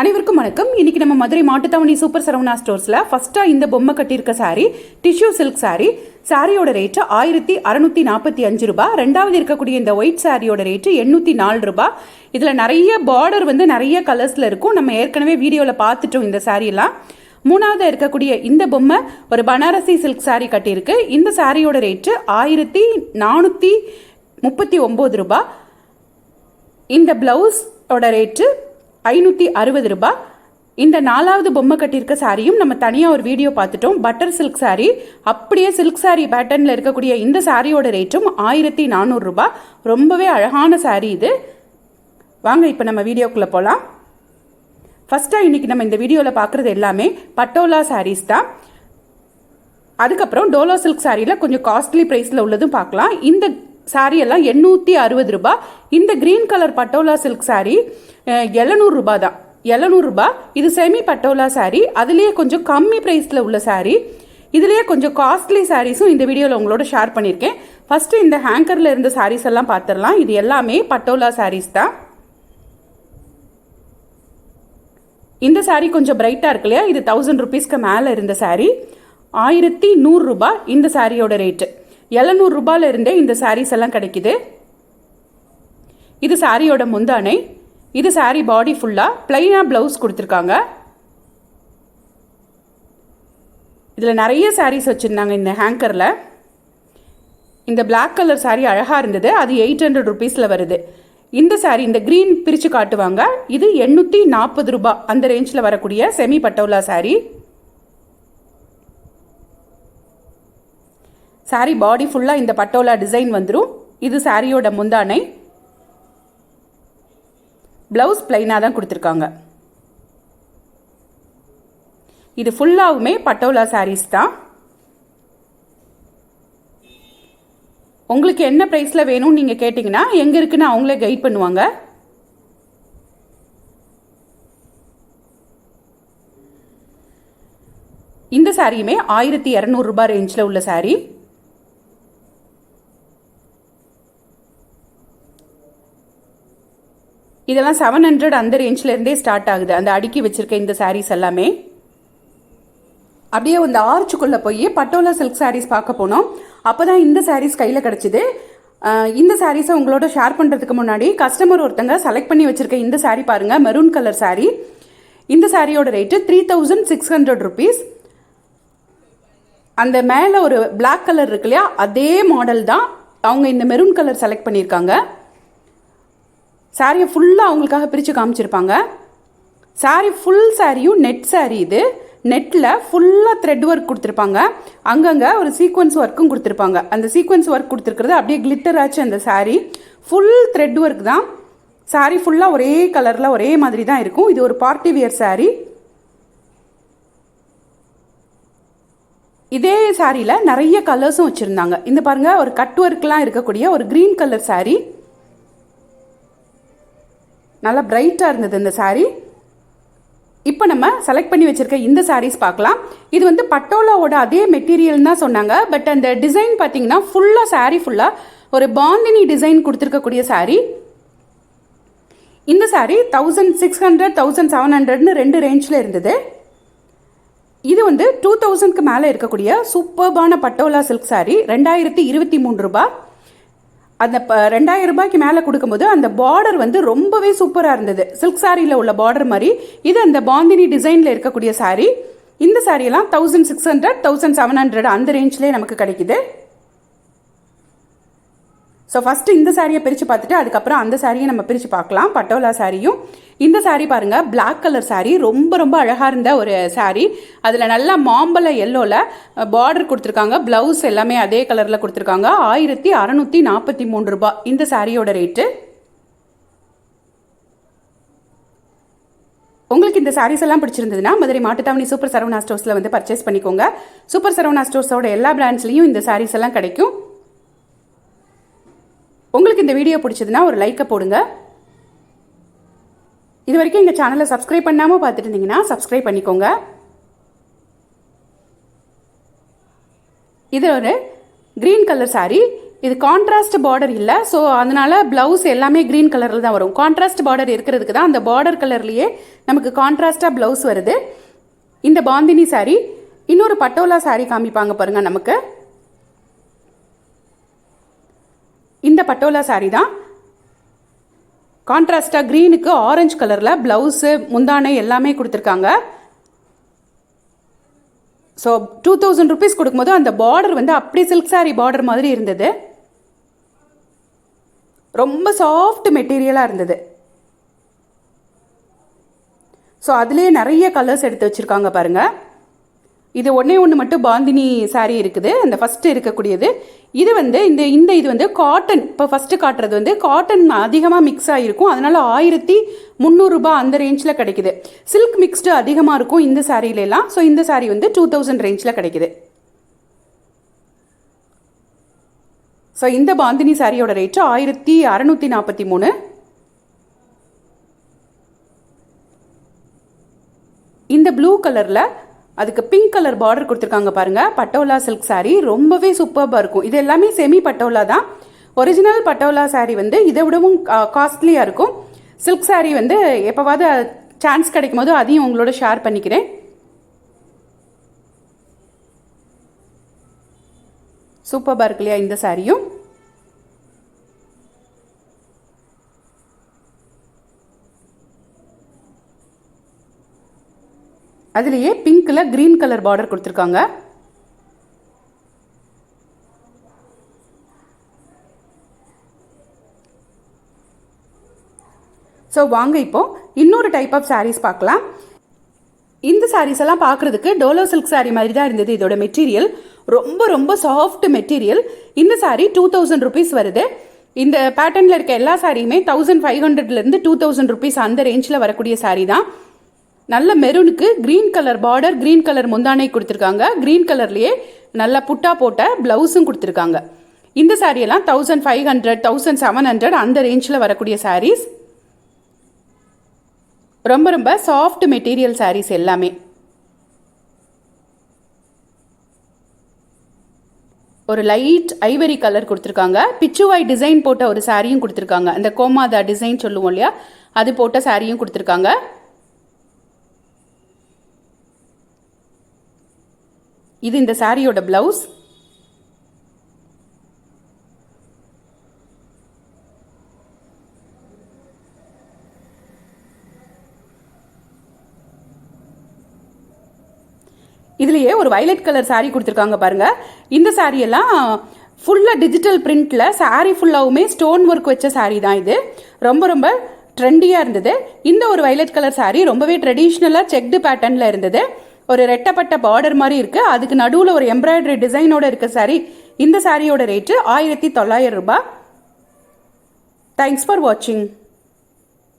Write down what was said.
அனைவருக்கும் வணக்கம். இன்னைக்கு நம்ம மதுரை மாட்டுத்தாவணி சூப்பர் சரவணா ஸ்டோர்ஸில் ஃபஸ்ட்டாக இந்த பொம்மை கட்டியிருக்க saree டிஷ்யூ சில்க் saree. சாரியோட ரேட்டு ஆயிரத்தி அறநூற்றி நாற்பத்தி அஞ்சு ரூபா. ரெண்டாவது இருக்கக்கூடிய இந்த ஒயிட் சாரியோட ரேட்டு எண்ணூற்றி நாலு ரூபாய் இதில் நிறைய பார்டர் வந்து நிறைய கலர்ஸில் இருக்கும். நம்ம ஏற்கனவே வீடியோவில் பார்த்துட்டோம் இந்த saree மூணாவது இருக்கக்கூடிய இந்த பொம்மை ஒரு பனாரசி சில்க் saree கட்டியிருக்கு. இந்த சாரியோட ரேட்டு ஆயிரத்தி நானூற்றி முப்பத்தி ஒம்பது ரூபா. இந்த பிளவுஸோட ரேட்டு ஐநூற்றி அறுபது ரூபாய். இந்த நாலாவது பொம்மை கட்டியிருக்க சாரியும் நம்ம தனியாக ஒரு வீடியோ பார்த்துட்டோம். பட்டர் சில்க் சாரி அப்படியே சில்க் சாரி பேட்டர்னில் இருக்கக்கூடிய இந்த சாரியோட ரேட்டும் ஆயிரத்தி நானூறுரூபா ரொம்பவே அழகான சாரி இது. வாங்க இப்போ நம்ம வீடியோக்குள்ளே போகலாம் ஃபஸ்ட்டாக இன்றைக்கி நம்ம இந்த வீடியோவில் பார்க்குறது எல்லாமே பட்டோலா சாரீஸ் தான். அதுக்கப்புறம் டோலோ சில்க் சாரியில் கொஞ்சம் காஸ்ட்லி ப்ரைஸில் உள்ளதும் பார்க்கலாம். இந்த சாரீ எல்லாம் எண்ணூற்றி அறுபது ரூபாய் இந்த green colour patola silk saree எழுநூறு தான் எழுநூறுபா இது செமி பட்டோலா சாரீ அதுலேயே கொஞ்சம் கம்மி ப்ரைஸில் உள்ள சாரீ இதுலேயே கொஞ்சம் காஸ்ட்லி சாரீஸும் இந்த வீடியோவில் உங்களோட ஷேர் பண்ணியிருக்கேன் ஃபஸ்ட்டு இந்த ஹேங்கரில் இருந்த சாரீஸ் எல்லாம் பார்த்துடலாம் இது எல்லாமே பட்டோலா சாரீஸ் தான் இந்த சாரீ கொஞ்சம் பிரைட்டாக இருக்கு இல்லையா? இது தௌசண்ட் ருபீஸ்க்கு மேலே இருந்த சாரீ ஆயிரத்தி நூறுரூபா இந்த சாரியோட ரேட்டு எழுநூறு ரூபாயில இருந்தே இந்த சாரீஸ் எல்லாம் கிடைக்குது. இது சாரியோட முந்தானை. இது saree பாடி ஃபுல்லாக பிளைனாக ப்ளவுஸ் கொடுத்துருக்காங்க. இதில் நிறைய சாரீஸ் வச்சுருந்தாங்க இந்த ஹேங்கரில் இந்த பிளாக் கலர் saree அழகாக இருந்தது. அது எயிட் ஹண்ட்ரட் ருபீஸில் வருது. இந்த saree இந்த க்ரீன் பிரித்து காட்டுவாங்க. இது எண்ணூற்றி நாற்பது ரூபா அந்த ரேஞ்சில் வரக்கூடிய semi patola saree saree body ஃபுல்லாக இந்த பட்டோலா டிசைன் வந்துடும் இது சாரியோட முந்தானை. ப்ளவுஸ் பிளைனாக தான் கொடுத்துருக்காங்க. இது ஃபுல்லாகவுமே பட்டோலா சாரீஸ் தான். உங்களுக்கு என்ன ப்ரைஸில் வேணும்னு நீங்கள் கேட்டிங்கன்னா எங்கே இருக்குன்னு அவங்களே கைட் பண்ணுவாங்க. இந்த சாரியுமே ஆயிரத்தி இரநூறுபா ரேஞ்சில் உள்ள சாரீ இதெல்லாம் செவன் ஹண்ட்ரட் அந்த ரேஞ்ச்லேருந்தே ஸ்டார்ட் ஆகுது. அந்த அடுக்கி வச்சுருக்க இந்த சாரீஸ் எல்லாமே. அப்படியே இந்த ஆர்ச்சுக்குள்ளே போய் பட்டோலா சில்க் சாரீஸ் பார்க்க போனோம். அப்போ தான் இந்த சாரீஸ் கையில் கிடச்சிது. இந்த சாரீஸை உங்களோட ஷேர் பண்ணுறதுக்கு முன்னாடி கஸ்டமர் ஒருத்தங்க செலக்ட் பண்ணி வச்சுருக்க இந்த சாரீ பாருங்கள் மெரூன் கலர் சாரீ இந்த சாரியோட rate three thousand six hundred rupees அந்த மேலே ஒரு பிளாக் கலர் இருக்கு இல்லையா அதே மாடல் தான் அவங்க இந்த மெரூன் கலர் செலக்ட் பண்ணியிருக்காங்க. சாரியை ஃபுல்லாக அவங்களுக்காக பிரித்து காமிச்சிருப்பாங்க. சாரி ஃபுல் சாரியும் நெட் சாரி இது. நெட்டில் ஃபுல்லாக த்ரெட் ஒர்க் கொடுத்துருப்பாங்க. அங்கங்கே ஒரு சீக்வன்ஸ் ஒர்க்கும் கொடுத்துருப்பாங்க. அந்த சீக்வன்ஸ் ஒர்க் கொடுத்துருக்கிறது அப்படியே கிளிட்டர் ஆச்சு அந்த சாரி ஃபுல் த்ரெட் ஒர்க் தான். சாரி ஃபுல்லாக ஒரே கலரில் ஒரே மாதிரி தான் இருக்கும். இது ஒரு பார்ட்டி வியர் சாரி இதே சாரியில் நிறைய கலர்ஸும் வச்சுருந்தாங்க. இந்த பாருங்கள் ஒரு கட் ஒர்க்லாம் இருக்கக்கூடிய ஒரு க்ரீன் கலர் சாரீ நல்லா பிரைட்டாக இருந்தது இந்த சாரீ இப்போ நம்ம செலக்ட் பண்ணி வச்சுருக்க இந்த சாரீஸ் பார்க்கலாம். இது வந்து பட்டோலாவோட அதே மெட்டீரியல் தான் சொன்னாங்க. பட் அந்த டிசைன் பார்த்தீங்கன்னா ஃபுல்லாக சாரீ ஃபுல்லாக ஒரு பாந்தினி டிசைன் கொடுத்துருக்கக்கூடிய சாரீ இந்த saree thousand six hundred thousand seven ஹண்ட்ரட்னு ரெண்டு ரேஞ்சில் இருந்தது. இது வந்து டூ தௌசண்ட்க்கு மேலே இருக்கக்கூடிய சூப்பர்பான பட்டோலா சில்க் சாரீ ரெண்டாயிரத்தி இருபத்தி மூணு ரூபாய். அந்த ரெண்டாயிரம் ரூபாய்க்கு மேலே கொடுக்கும்போது அந்த பார்டர் வந்து ரொம்பவே சூப்பராக இருந்தது. சில்க் சாரியில் உள்ள பார்டர் மாதிரி. இது அந்த பாந்தினி டிசைனில் இருக்கக்கூடிய சாரீ இந்த சாரியெல்லாம் thousand six hundred thousand seven hundred அந்த ரேஞ்சிலே நமக்கு கிடைக்குது. ஸோ ஃபஸ்ட்டு இந்த சாரியை பிரித்து பார்த்துட்டு அதுக்கப்புறம் அந்த சாரியை நம்ம பிரித்து பார்க்கலாம். பட்டோலா சாரியும் இந்த சாரி பாருங்கள் பிளாக் கலர் saree. ரொம்ப ரொம்ப அழகாக இருந்த ஒரு சாரீ அதில் நல்லா மாம்பழ எல்லோவில் பார்டர் கொடுத்துருக்காங்க. ப்ளவுஸ் எல்லாமே அதே கலரில் கொடுத்துருக்காங்க. ஆயிரத்தி அறநூற்றி நாற்பத்தி மூணு ரூபாய் இந்த சாரியோட ரேட்டு உங்களுக்கு இந்த சாரீஸ் எல்லாம் பிடிச்சிருந்ததுன்னா மதுரை மாட்டுத்தாவணி சூப்பர் சரவணா ஸ்டோர்ஸில் வந்து பர்ச்சேஸ் பண்ணிக்கோங்க. சூப்பர் சரவணா ஸ்டோர்ஸோட எல்லா பிராண்ட்ஸ்லையும் இந்த சாரீஸ் எல்லாம் கிடைக்கும். உங்களுக்கு இந்த வீடியோ பிடிச்சதுன்னா ஒரு லைக்கை போடுங்க. இது வரைக்கும் எங்கள் சேனலை சப்ஸ்கிரைப் பண்ணாமல் பார்த்துட்டு இருந்தீங்கன்னா சப்ஸ்கிரைப் பண்ணிக்கோங்க. இது ஒரு க்ரீன் கலர் சாரீ இது கான்ட்ராஸ்ட் பார்டர் இல்லை ஸோ அதனால் ப்ளவுஸ் எல்லாமே க்ரீன் கலரில் தான் வரும். கான்ட்ராஸ்ட் பார்டர் இருக்கிறதுக்கு தான் அந்த பார்டர் கலர்லேயே நமக்கு கான்ட்ராஸ்டாக ப்ளவுஸ் வருது. இந்த பாந்தினி சாரீ இன்னொரு பட்டோலா சாரீ காமிப்பாங்க பாருங்கள் நமக்கு. இந்த பட்டோலா saree தான். கான்ட்ராஸ்டாக க்ரீனுக்கு ஆரஞ்சு கலரில் ப்ளவுஸு முந்தானை எல்லாமே கொடுத்துருக்காங்க. ஸோ டூ தௌசண்ட் ருபீஸ் கொடுக்கும்போது அந்த பார்டர் வந்து அப்படி சில்க் சாரி பார்டர் மாதிரி இருந்தது. ரொம்ப சாஃப்ட் மெட்டீரியலாக இருந்தது. ஸோ அதுலேயே நிறைய கலர்ஸ் எடுத்து வச்சுருக்காங்க பாருங்கள் இது ஒன்றே ஒன்று மட்டும் பாந்தினி சாரீ இருக்குது. அந்த ஃபஸ்ட்டு இருக்கக்கூடியது. இது வந்து இந்த இந்த இது வந்து காட்டன் இப்போ ஃபஸ்ட்டு காட்டுறது வந்து காட்டன் அதிகமாக மிக்ஸ் ஆகிருக்கும் அதனால் ஆயிரத்தி முந்நூறுரூபா அந்த ரேஞ்சில் கிடைக்குது. சில்க் மிக்ஸ்டு அதிகமாக இருக்கும் இந்த சாரீலலாம் ஸோ இந்த சாரீ வந்து டூ தௌசண்ட் ரேஞ்சில் கிடைக்குது. ஸோ இந்த பாந்தினி சாரியோட ரேட்டு ஆயிரத்தி அறநூற்றி நாற்பத்தி மூணு. இந்த ப்ளூ கலரில் அதுக்கு பிங்க் கலர் பார்டர் கொடுத்துருக்காங்க பாருங்கள் பட்டோலா சில்க் சாரீ ரொம்பவே சூப்பராக இருக்கும். இது எல்லாமே செமி பட்டோலா தான். ஒரிஜினல் பட்டோலா சாரீ வந்து இதை விடவும் காஸ்ட்லியாக இருக்கும். சில்க் சாரீ வந்து எப்போவாவது சான்ஸ் கிடைக்கும் போது அதையும் உங்களோட ஷேர் பண்ணிக்கிறேன். சூப்பராக இருக்கு இல்லையா இந்த சாரியும் அதுலேயே பிங்க்கில் க்ரீன் கலர் பார்டர் கொடுத்துருக்காங்க. ஸோ வாங்க இப்போ இன்னொரு டைப் ஆஃப் சாரீஸ் பார்க்கலாம். இந்த சாரீஸ் எல்லாம் பார்க்குறதுக்கு டோலோ சில்க் சாரீ மாதிரி தான் இருந்தது இதோட மெட்டீரியல் ரொம்ப ரொம்ப சாஃப்ட் மெட்டீரியல் இந்த சாரீ டூ தௌசண்ட் ருபீஸ் வருது. இந்த பேட்டர்னில் இருக்க எல்லா சாரியுமே தௌசண்ட் ஃபைவ் ஹண்ட்ரட்லேருந்து டூ தௌசண்ட் ருபீஸ் அந்த ரேஞ்சில் வரக்கூடிய சாரீ தான். நல்ல மெரூனுக்கு green colour border green colour முந்தானை கொடுத்துருக்காங்க. க்ரீன் கலர்லேயே நல்ல புட்டா போட்ட ப்ளவுஸும் கொடுத்துருக்காங்க. இந்த சாரியெல்லாம் எல்லாம் thousand five hundred thousand seven hundred அந்த ரேஞ்சில் வரக்கூடிய சாரீஸ் ரொம்ப ரொம்ப சாஃப்ட் மெட்டீரியல் சாரீஸ் எல்லாமே. ஒரு லைட் ஐவரி கலர் கொடுத்துருக்காங்க. பிச்சுவாய் டிசைன் போட்ட ஒரு சாரியும் கொடுத்துருக்காங்க. அந்த கோமாதா டிசைன் சொல்லுவோம் இல்லையா? அது போட்ட சாரியும் கொடுத்துருக்காங்க. இது இந்த சாரியோட பிளவுஸ் இதுலயே ஒரு வயலட் கலர் சாரீ கொடுத்துருக்காங்க பாருங்க. இந்த saree எல்லாம் ஃபுல்லாக டிஜிட்டல் பிரிண்ட்டில் saree ஃபுல்லாவுமே ஸ்டோன் ஒர்க் வச்ச saree தான் இது. ரொம்ப ரொம்ப ட்ரெண்டியாக இருந்தது. இந்த ஒரு வயலட் கலர் சாரீ ரொம்பவே ட்ரெடிஷ்னலாக செக்டு பேட்டர்னில் இருந்தது. ஒரு ரெட்டப்பட்ட பார்டர் மாதிரி இருக்கு. அதுக்கு நடுவில் ஒரு எம்ப்ராய்டரி டிசைனோட இருக்க சாரி இந்த சாரியோட ரேட்டு ஆயிரத்தி தொள்ளாயிரம் ரூபாய். தேங்க்ஸ் ஃபார் வாட்சிங்